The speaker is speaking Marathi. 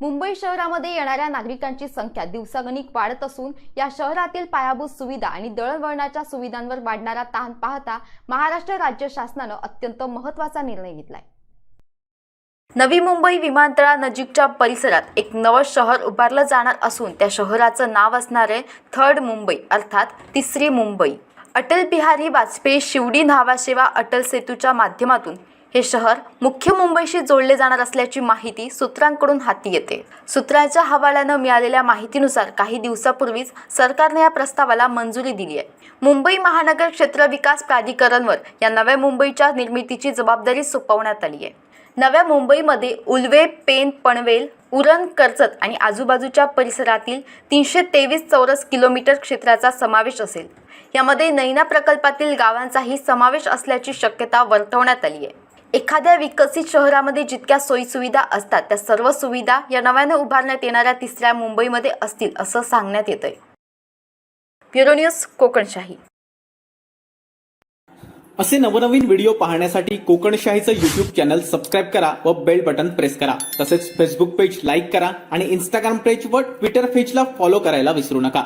मुंबई शहरामध्ये येणाऱ्या नागरिकांची संख्या दिवसागणिक वाढत असून या शहरातील पायाभूत सुविधा आणि दळणवळणाच्या सुविधांवर वाढणारा ताण पाहता महाराष्ट्र राज्य शासनानं अत्यंत महत्त्वाचा निर्णय घेतलाय. नवी मुंबई विमानतळानजीकच्या परिसरात एक नवं शहर उभारलं जाणार असून त्या शहराचं नाव असणार आहे थर्ड मुंबई अर्थात तिसरी मुंबई. अटल बिहारी वाजपेयी शिवडी न्हावासेवा अटल सेतूच्या माध्यमातून हे शहर मुख्य मुंबईशी जोडले जाणार असल्याची माहिती सूत्रांकडून हाती येते. सूत्रांच्या हवाल्यानं मिळालेल्या माहितीनुसार काही दिवसापूर्वीच सरकारने या प्रस्तावाला मंजुरी दिली आहे. मुंबई महानगर क्षेत्र विकास प्राधिकरणवर या नव्या मुंबईच्या निर्मितीची जबाबदारी सोपवण्यात आली आहे. नव्या मुंबईमध्ये उल्वे पेन पनवेल उरण कर्जत आणि आजूबाजूच्या परिसरातील तीनशे तेवीस चौरस किलोमीटर क्षेत्राचा समावेश असेल. यामध्ये नैना प्रकल्पातील गावांचाही समावेश असल्याची शक्यता वर्तवण्यात आली आहे. एखाद्या विकसित शहरामध्ये जितक्या सोयीसुविधा असतात त्या सर्व सुविधा या नव्याने उभारण्यात येणाऱ्या तिसऱ्या मुंबईमध्ये असतील असं सांगण्यात येतंय. Bureau news Kokanshahi. असे नवनवीन व्हिडिओ पाहण्यासाठी कोकणशाहीचं युट्यूब चॅनल सबस्क्राईब करा व बेल बटन प्रेस करा. तसेच फेसबुक पेज लाईक करा आणि इंस्टाग्राम पेज व ट्विटर पेजला फॉलो करायला विसरू नका.